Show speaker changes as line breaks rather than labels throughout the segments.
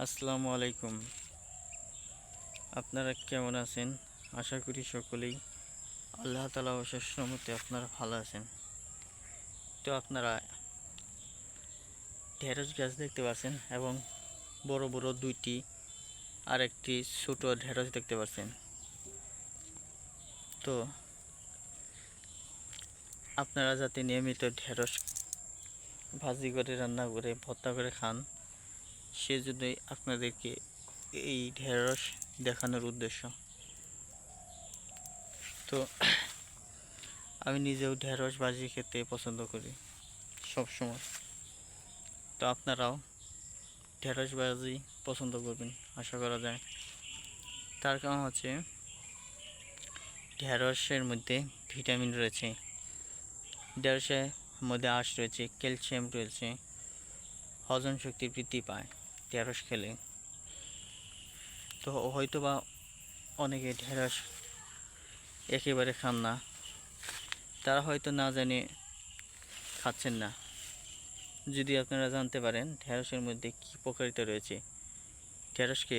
আসসালামু আলাইকুম। আপনারা কেমন আছেন? আশা করি সকলেই আল্লাহ তালা অশেষ আপনারা ভালো আছেন। তো আপনারা ঢেঁড়স গাছ দেখতে পাচ্ছেন এবং বড় বড় দুইটি আর একটি ছোট ঢেঁড়স দেখতে পাচ্ছেন। তো আপনারা যাতে নিয়মিত ঢেঁড়স ভাজি করে, রান্না করে, ভর্তা করে খান সেজন্যই আপনাদেরকে এই ঢেঁড়স দেখানোর উদ্দেশ্য। তো, আমি নিজেও ঢেঁড়স ভাজি খেতে পছন্দ করি সব সময় তো আপনারাও ঢেঁড়স ভাজি পছন্দ করবেন, আশা করা যায়। তার কারণ হচ্ছে, ঢেঁড়সের মধ্যে ভিটামিন রয়েছে, ঢেঁড়সের মধ্যে আঁশ রয়েছে, ক্যালসিয়াম রয়েছে, হজম শক্তি বৃদ্ধি পায়। ঢেঁড়স খেলে। তো হয়তো বা অনেকে ঢেঁড়স একেবারে খান না। তারা হয়তো না জানে খাচ্ছেন না। যদি আপনারা জানতে পারেন ঢেঁড়সের মধ্যে কী উপকারিতা রয়েছে, ঢেঁড়সকে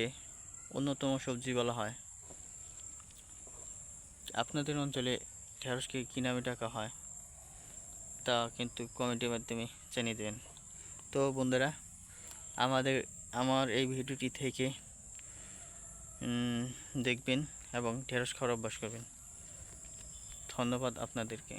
অন্যতম সবজি বলা হয়। আপনাদের অঞ্চলে ঢেঁড়সকে কী নামে ডাকা হয়, তা কিন্তু কমেন্টের মাধ্যমে জানিয়ে দেবেন। তো বন্ধুরা, আমাদের আমার এই ভিডিওটি থেকে দেখবেন এবং ঢেঁড়স খাওয়ার অভ্যাস করবেন। ধন্যবাদ আপনাদেরকে।